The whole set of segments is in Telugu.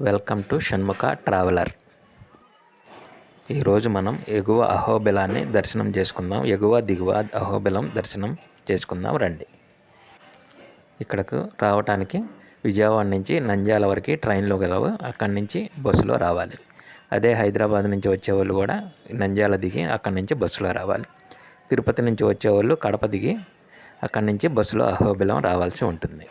Welcome to Shanmukha traveller. ఈరోజు మనం ఎగువ అహోబిలాన్ని దర్శనం చేసుకుందాం. ఎగువ దిగువ అహోబిలం దర్శనం చేసుకుందాం. రండి. ఇక్కడకు రావటానికి విజయవాడ నుంచి నంద్యాల వరకు ట్రైన్లో గెలవు. అక్కడి నుంచి బస్సులో రావాలి. అదే హైదరాబాద్ నుంచి వచ్చేవాళ్ళు కూడా నంద్యాల దిగి అక్కడి నుంచి బస్సులో రావాలి. తిరుపతి నుంచి వచ్చేవాళ్ళు కడప దిగి అక్కడి నుంచి బస్సులో అహోబిలం రావాల్సి ఉంటుంది.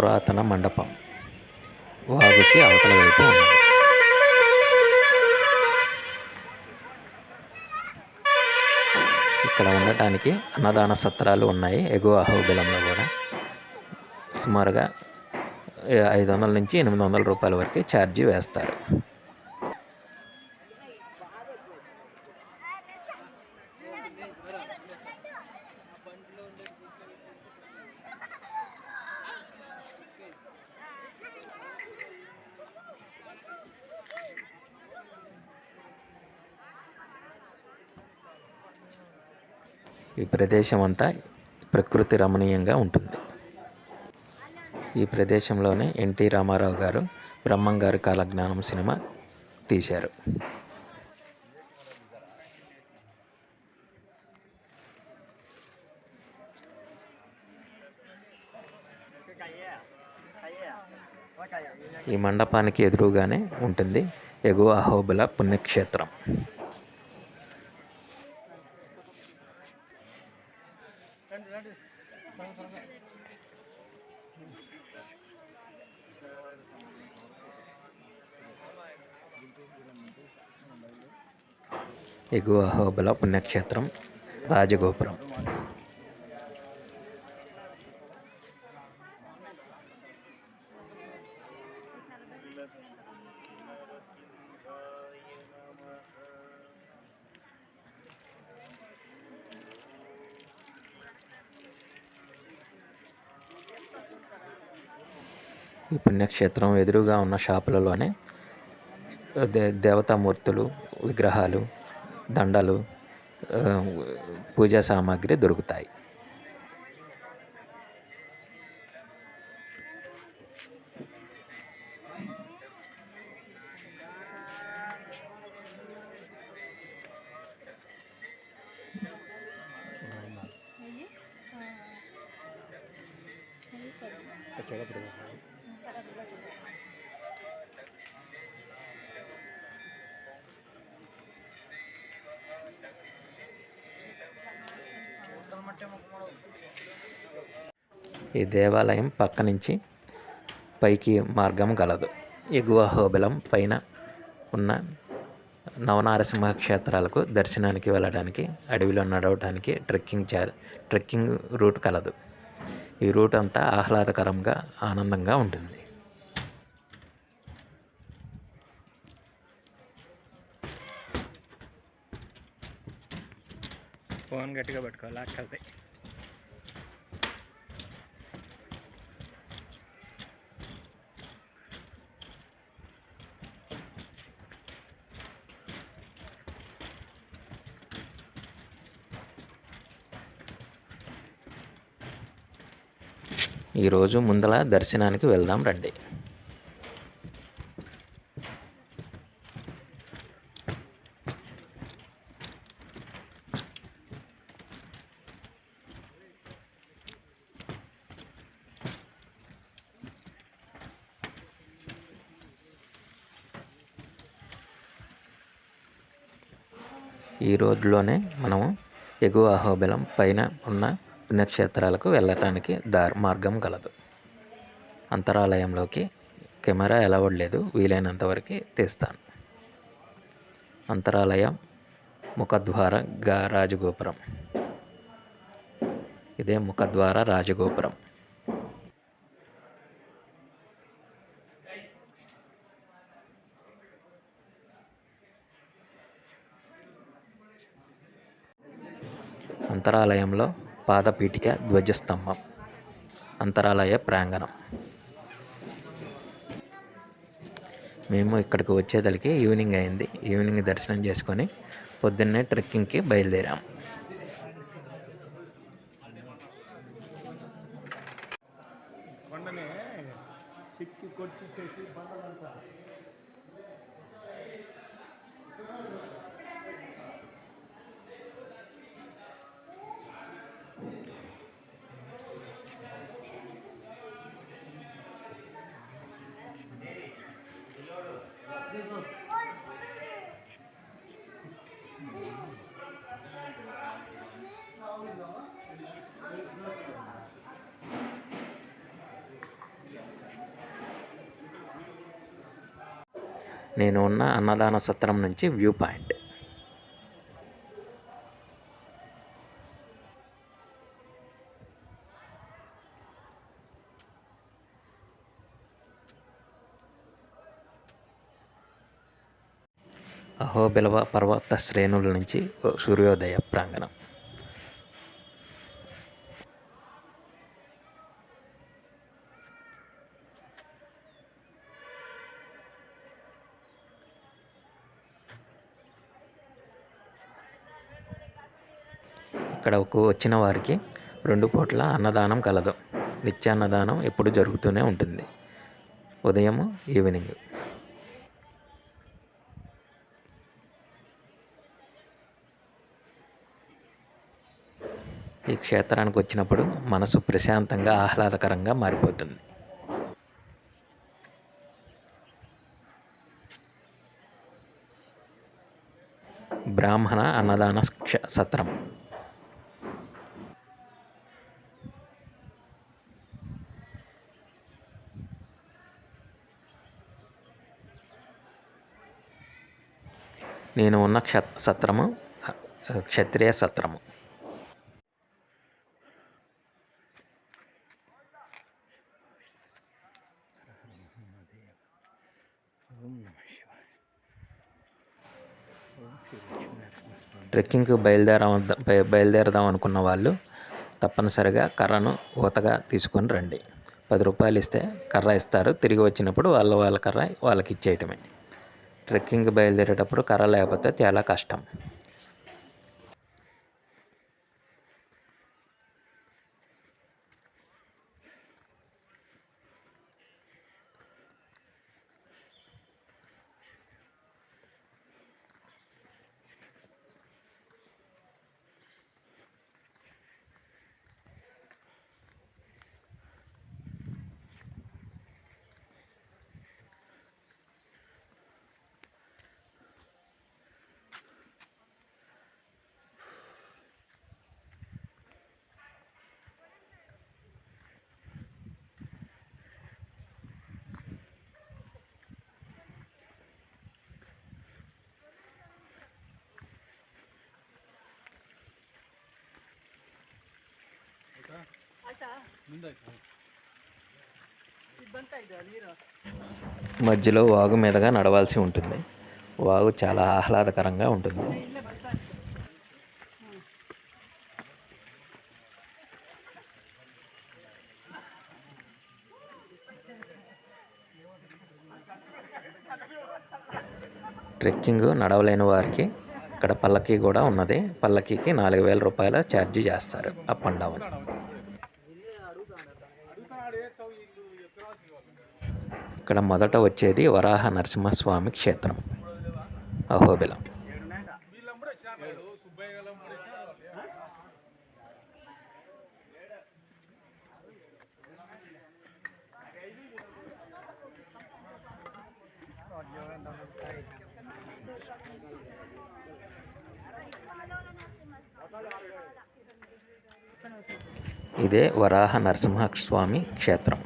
పురాతన మండపం. వాగుకి అవతల వైపు ఉన్నది. ఇక్కడ ఉండటానికి అన్నదాన సత్రాలు ఉన్నాయి. ఎగువ అహోబిలంలో కూడా. సుమారుగా ఐదు వందల నుంచి ఎనిమిది వందల రూపాయల వరకు ఛార్జీ వేస్తారు. ఈ ప్రదేశం అంతా ప్రకృతి రమణీయంగా ఉంటుంది. ఈ ప్రదేశంలోనే ఎన్టీ రామారావు గారు బ్రహ్మంగారు కాలజ్ఞానం సినిమా తీశారు. ఈ మండపానికి ఎదురుగానే ఉంటుంది ఎగువ అహోబుల పుణ్యక్షేత్రం. ఎగువ హోబల పుణ్యక్షేత్రం రాజగోపురం. ఈ పుణ్యక్షేత్రం ఎదురుగా ఉన్న షాపులలోనే దే దేవతామూర్తులు విగ్రహాలు దండలు పూజా సామాగ్రి దొరుకుతాయి. ఈ దేవాలయం పక్క నుంచి పైకి మార్గం గలదు. ఎగువ హోబిలం పైన ఉన్న నవనారసింహ క్షేత్రాలకు దర్శనానికి వెళ్ళడానికి అడవిలో నడవడానికి ట్రెక్కింగ్ చే ట్రెక్కింగ్ రూట్ కలదు. ఈ రూట్ అంతా ఆహ్లాదకరంగా ఆనందంగా ఉంటుంది. ఫోన్ గట్టిగా పట్టుకోవాలి లాక్కల్తే ఈరోజు ముందల దర్శనానికి వెళ్దాం రండి ఈ రోడ్లోనే మనము ఎగువ అహోబిలం పైన ఉన్న పుణ్యక్షేత్రాలకు వెళ్ళటానికి దారి మార్గం కలదు అంతరాలయంలోకి కెమెరా ఎలా లేదు వీలైనంత వరకు తీస్తాను. అంతరాలయం ముఖద్వార గా రాజగోపురం. ఇదే ముఖద్వార రాజగోపురం. అంతరాలయంలో పాదపీఠిక ధ్వజస్తంభం అంతరాలయ ప్రాంగణం. మేము ఇక్కడికి వచ్చేదలికి ఈవినింగ్ అయింది. ఈవినింగ్ దర్శనం చేసుకొని పొద్దున్నే ట్రెక్కింగ్కి బయలుదేరాం. కొండనే చిక్కి కొట్టి నేను ఉన్న అన్నదాన సత్రం నుంచి వ్యూ పాయింట్. అహోబిలవ పర్వత శ్రేణుల నుంచి ఓ సూర్యోదయ ప్రాంగణం. అక్కడకు వచ్చిన వారికి రెండు పూట్ల అన్నదానం కలదు. నిత్యాన్నదానం ఎప్పుడు జరుగుతూనే ఉంటుంది. ఉదయం ఈవినింగ్. ఈ క్షేత్రానికి వచ్చినప్పుడు మనసు ప్రశాంతంగా ఆహ్లాదకరంగా మారిపోతుంది. బ్రాహ్మణ అన్నదాన క్ష- సత్రం. నేను ఉన్న క్ష సత్రము క్షత్రియ సత్రము. ట్రెక్కింగ్కి బయలుదేరా బయలుదేరదాం అనుకున్న వాళ్ళు తప్పనిసరిగా కర్రను ఊతగా తీసుకొని రండి. పది రూపాయలు ఇస్తే కర్ర ఇస్తారు. తిరిగి వచ్చినప్పుడు వాళ్ళ వాళ్ళ కర్ర వాళ్ళకి ఇచ్చేయటమే. ట్రెక్కింగ్ బయలుదేరేటప్పుడు కర్ర లేకపోతే చాలా కష్టం. మధ్యలో వాగు మీదుగా నడవాల్సి ఉంటుంది. వాగు చాలా ఆహ్లాదకరంగా ఉంటుంది. ట్రెక్కింగ్ నడవలేని వారికి ఇక్కడ పల్లకీ కూడా ఉన్నది. పల్లకీకి నాలుగు వేల రూపాయల ఛార్జీ చేస్తారు. Up and down. ఇక్కడ మొదట వచ్చేది వరాహ నరసింహస్వామి క్షేత్రం అహోబిలం. ఇదే వరాహ నరసింహస్వామి క్షేత్రం.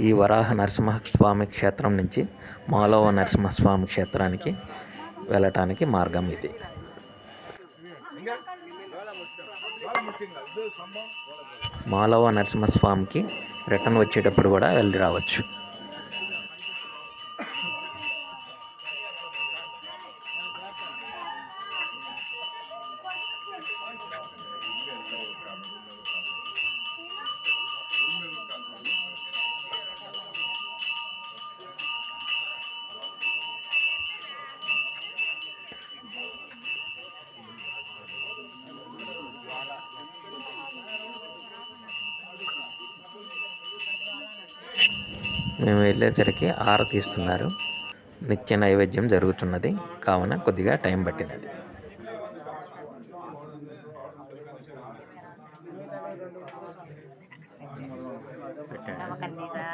ఈ వరాహ నరసింహస్వామి క్షేత్రం నుంచి మాలవ నరసింహస్వామి క్షేత్రానికి వెళ్ళటానికి మార్గం ఇది. మాలవ నరసింహస్వామికి రిటర్న్ వచ్చేటప్పుడు కూడా వెళ్ళి రావచ్చు. మేము ఆరతి ఇస్తున్నారు నిత్య నైవేద్యం జరుగుతున్నది. కావున కొద్దిగా టైం పట్టినది. నమ్మకన్నీసా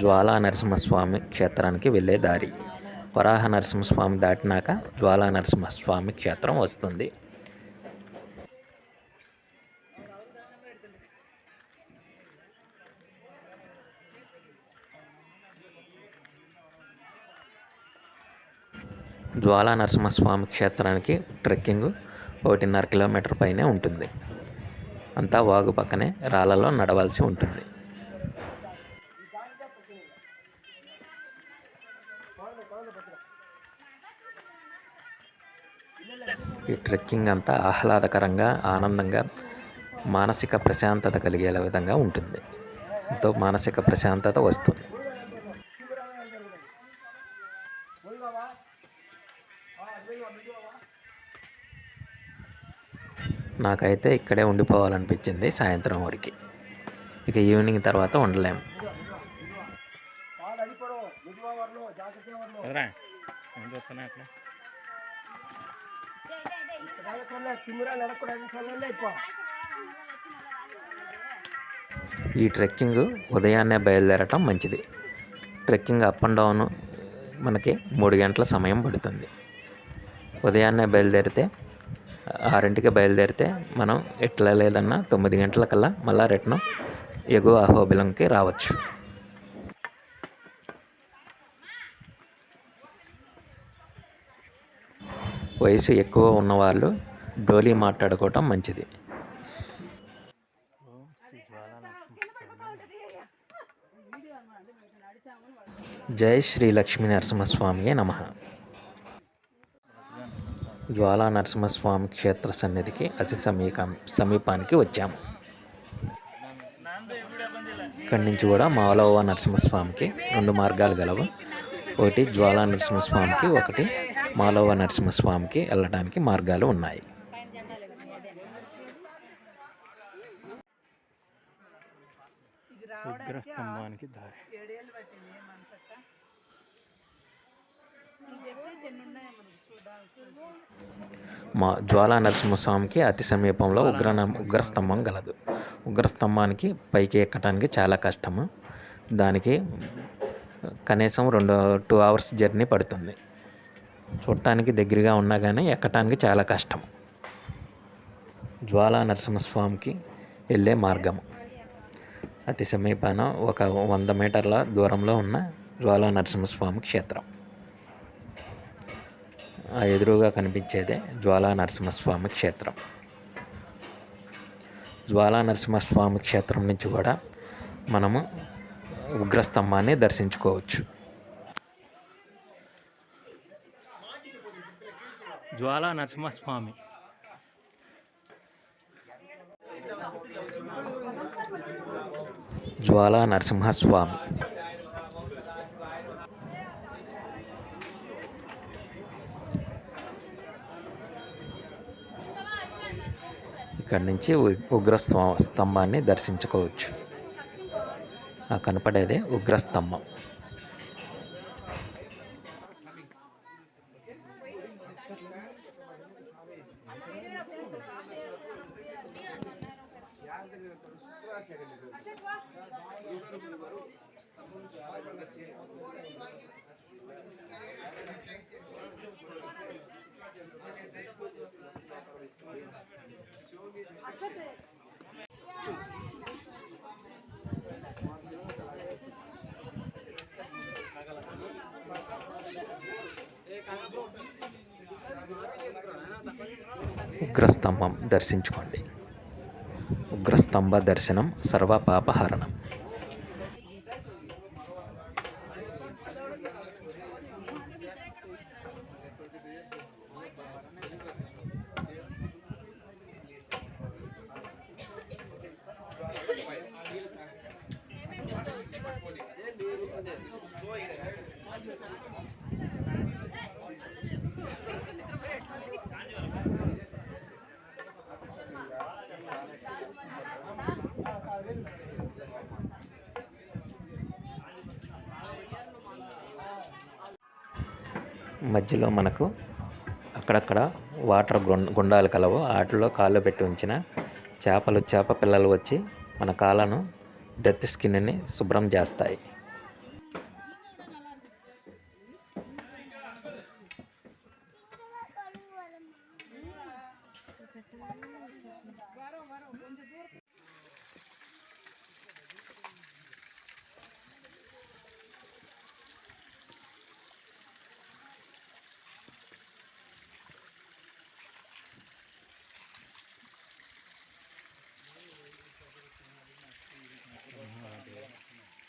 జ్వాలా నరసింహస్వామి క్షేత్రానికి వెళ్ళే దారి. వరాహ నరసింహస్వామి దాటినాక జ్వాలా నరసింహస్వామి క్షేత్రం వస్తుంది. జ్వాలా నరసింహస్వామి క్షేత్రానికి ట్రెక్కింగ్ ఒకటిన్నర కిలోమీటర్ పైనే ఉంటుంది. అంతా వాగు పక్కనే రాళ్ళలో నడవాల్సి ఉంటుంది. ఈ ట్రెక్కింగ్ అంతా ఆహ్లాదకరంగా ఆనందంగా మానసిక ప్రశాంతత కలిగేలా విధంగా ఉంటుంది. ఎంతో మానసిక ప్రశాంతత వస్తుంది. నాకైతే ఇక్కడే ఉండిపోవాలనిపించింది సాయంత్రం వరకు. ఇక ఈవినింగ్ తర్వాత ఉండలేము ఈ ట్రెక్కింగ్ ఉదయాన్నే బయలుదేరటం మంచిది. ట్రెక్కింగ్ అప్ అండ్ డౌన్ మనకి మూడు గంటల సమయం పడుతుంది. ఉదయాన్నే బయలుదేరితే ఆరింటికి బయలుదేరితే మనం ఎట్లా లేదన్నా తొమ్మిది గంటలకల్లా మళ్ళా రిటర్న్ ఎగువ అహోబిలంకి రావచ్చు. వయసు ఎక్కువ ఉన్నవాళ్ళు డోలీ మాట్లాడుకోవటం మంచిది. జై శ్రీ లక్ష్మీ నరసింహస్వామియే నమ. జ్వాలా నరసింహస్వామి క్షేత్ర సన్నిధికి అతి సమీపం సమీపానికి వచ్చాము. ఇక్కడి నుంచి కూడా మాలవ నరసింహస్వామికి రెండు మార్గాలు గలవు. ఒకటి జ్వాలా నరసింహస్వామికి ఒకటి మాలవ నరసింహస్వామికి వెళ్ళడానికి మార్గాలు ఉన్నాయి. ఉగ్రస్తంభానికి దారి. మా జ్వాలా నరసింహస్వామికి అతి సమీపంలో ఉగ్ర ఉగ్రస్తంభం గలదు. ఉగ్రస్తంభానికి పైకి ఎక్కడానికి చాలా కష్టము. దానికి కనీసం రెండు టూ అవర్స్ జర్నీ పడుతుంది. చూడటానికి దగ్గరగా ఉన్నా కానీ ఎక్కటానికి చాలా కష్టం జ్వాలా నరసింహస్వామికి వెళ్ళే మార్గం అతి సమీపాన ఒక వంద మీటర్ల దూరంలో ఉన్న జ్వాలా నరసింహస్వామి క్షేత్రం. ఆ ఎదురుగా కనిపించేదే జ్వాలా నరసింహస్వామి క్షేత్రం. జ్వాలా నరసింహస్వామి క్షేత్రం నుంచి కూడా మనము ఉగ్రస్తంభాన్ని దర్శించుకోవచ్చు. జ్వాలా నరసింహస్వామి. జ్వాలా నరసింహస్వామి. ఇక్కడి నుంచి ఉ- ఉగ్ర స్తంభాన్ని దర్శించుకోవచ్చు. నాకు కనపడేదే ఉగ్రస్తంభం ఉగ్రస్తంభం దర్శించుకోండి. ఉగ్రస్తంభ దర్శనం సర్వపాపహరణం మధ్యలో మనకు అక్కడక్కడ వాటర్ గుండాలు కలవు. వాటిలో కాళ్ళు పెట్టి ఉంచిన చేపలు చేప పిల్లలు వచ్చి మన కాళ్ళను డెత్ స్కిన్ని శుభ్రం చేస్తాయి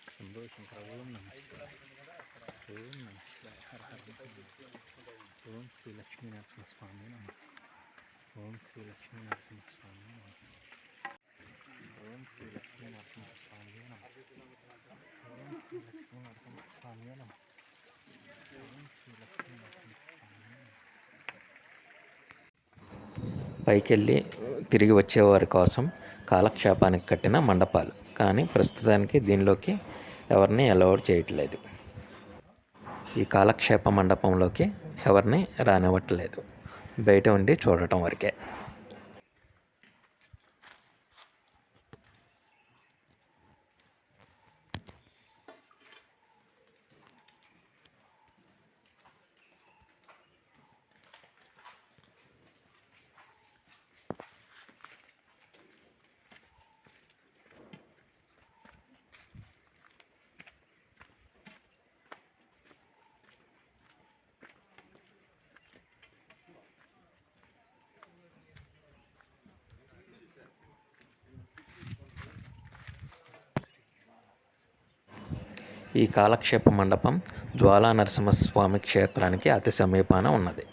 శంభో శంకర ఓం నమ ఓం నమ హర హర మహాదేవ. ఓం శ్రీ లక్ష్మీ నరసింహస్వామి నమ ఓం శ్రీ లక్ష్మీ నరసింహస్వామి నమ ఓం శ్రీ లక్ష్మీ నరసింహస్వామి నమ ఓం శ్రీ లక్ష్మీ నరసింహస్వామి నమ ఓం శ్రీ లక్ష్మీ నరసింహస్వామి నమ పైకెళ్ళి తిరిగి వచ్చేవారి కోసం కాలక్షేపానికి కట్టిన మండపాలు. కానీ ప్రస్తుతానికి దీనిలోకి ఎవరిని అలౌడ్ చేయట్లేదు. ఈ కాలక్షేప మండపంలోకి ఎవరిని రానివ్వట్లేదు. బయట ఉండి చూడటం వరకే. ఈ కాలక్షేప మండపం జ్వాలా నరసింహస్వామి క్షేత్రానికి అతి సమీపాన ఉన్నది.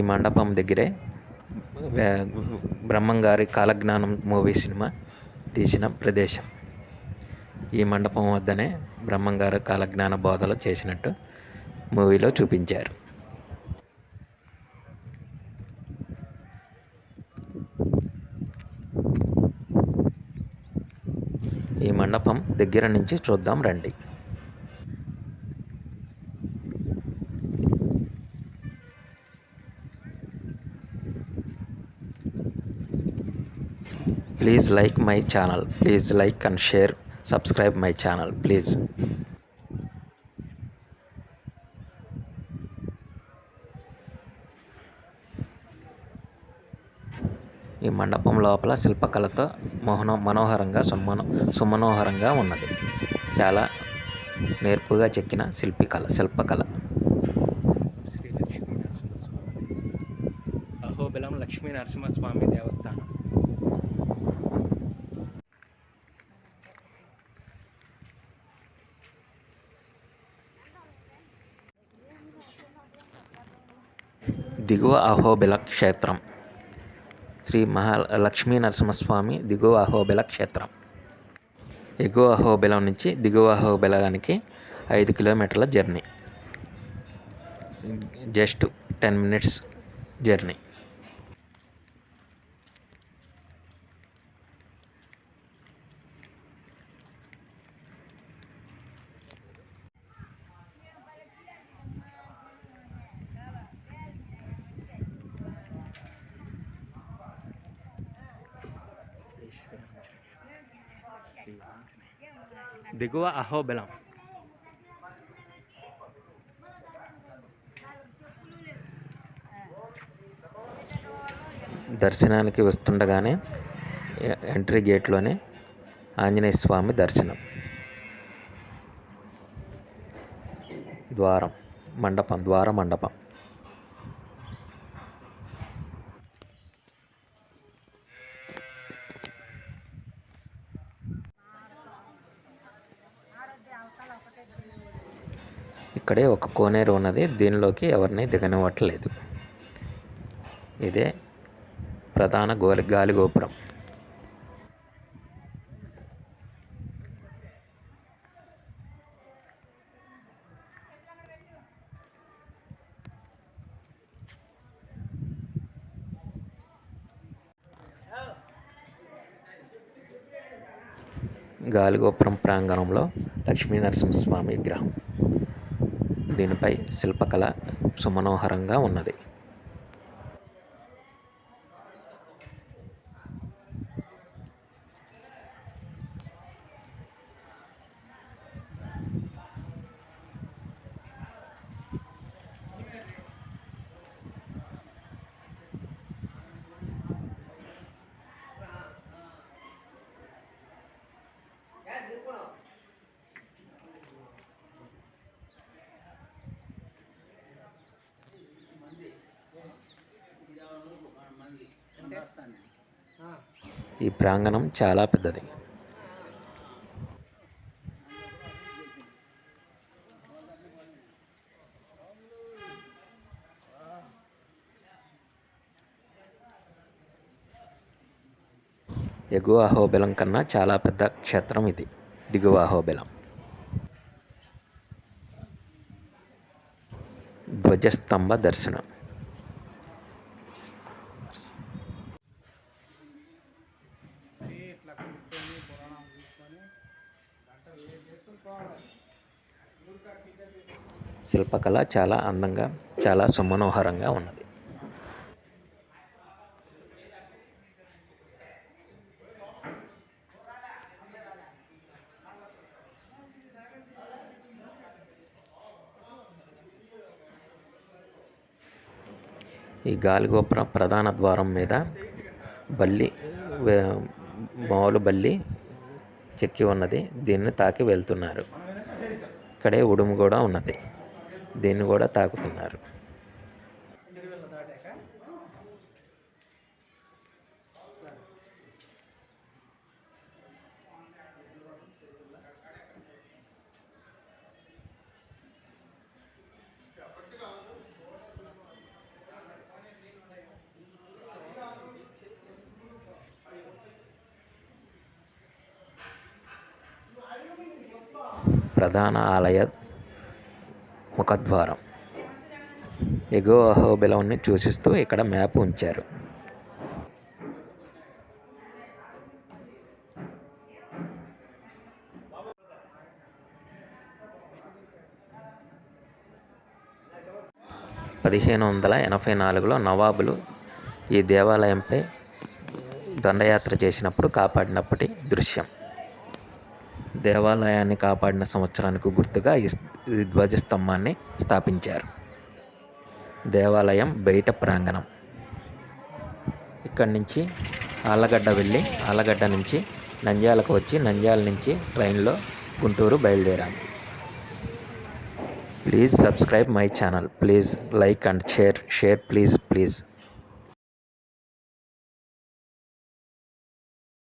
ఈ మండపం దగ్గరే వే- బ్రహ్మంగారి కాలజ్ఞానం మూవీ సినిమా తీసిన ప్రదేశం. ఈ మండపం వద్దనే బ్రహ్మంగారు కాలజ్ఞాన బోధలు చేసినట్టు మూవీలో చూపించారు. ఈ మండపం దగ్గర నుంచి చూద్దాం రండి. Please like my channel please like and share subscribe my channel please ఈ మండపం లోపల శిల్పకళతో మోహన మనోహరంగా సుమనో సుమనోహరంగా ఉన్నది. చాలా నేర్పుగా చెక్కిన శిల్పికళ శిల్పకళ. శ్రీ లక్ష్మీ నరసింహస్వామి. అహోబిలం లక్ష్మీ నరసింహస్వామి దిగువ అహోబిల క్షేత్రం. శ్రీ మహా లక్ష్మీ నరసింహస్వామి దిగువ అహోబిల క్షేత్రం. ఎగువ అహోబిలం నుంచి దిగువ అహోబిలానికి ఐదు కిలోమీటర్ల journey. Just ten minutes journey. దిగువ అహోబిలం దర్శనానికి వస్తుండగానే ఎంట్రీ గేట్లోనే ఆంజనేయ స్వామి దర్శనం. ద్వారం మండపం ద్వార మండపం. ఇక్కడే ఒక కోనేరు ఉన్నది. దీనిలోకి ఎవరిని దిగనివ్వట్లేదు. ఇదే ప్రధాన గోలి గాలి గోపురం. గాలిగోపురం ప్రాంగణంలో లక్ష్మీ నరసింహస్వామి విగ్రహం. దీనిపై శిల్పకళ సుమనోహరంగా ఉన్నది. ఈ ప్రాంగణం చాలా పెద్దది. ఎగువ అహోబిలం కన్నా చాలా పెద్ద క్షేత్రం ఇది. దిగువ అహోబిలం ధ్వజస్తంభ దర్శనం. శిల్పకళ చాలా అందంగా చాలా సుమనోహరంగా ఉన్నది. ఈ గాలిగోపురం ప్రధాన ద్వారం మీద బల్లి వే- మామూలు బల్లి చెక్కి ఉన్నది. దీన్ని తాకి వెళ్తున్నారు. ఇక్కడే ఉడుము కూడా ఉన్నది. దీన్ని కూడా తాకుతున్నారు. ప్రధాన ఆలయ ముఖద్వారం ఎగువ అహోబిలంని సూచిస్తూ ఇక్కడ మ్యాప్ ఉంచారు. పదిహేను వందల ఎనభై నాలుగులో నవాబులు ఈ దేవాలయంపై దండయాత్ర చేసినప్పుడు కాపాడినప్పటి దృశ్యం. దేవాలయాన్ని కాపాడిన సంవత్సరానికి గుర్తుగా ఈ ధ్వజస్తంభాన్ని స్థాపించారు. దేవాలయం బయట ప్రాంగణం. ఇక్కడి నుంచి ఆళ్ళగడ్డ వెళ్ళి ఆళ్ళగడ్డ నుంచి నంద్యాలకు వచ్చి నంద్యాల నుంచి ట్రైన్లో గుంటూరు బయలుదేరాము please subscribe my channel. Please like and share share please please.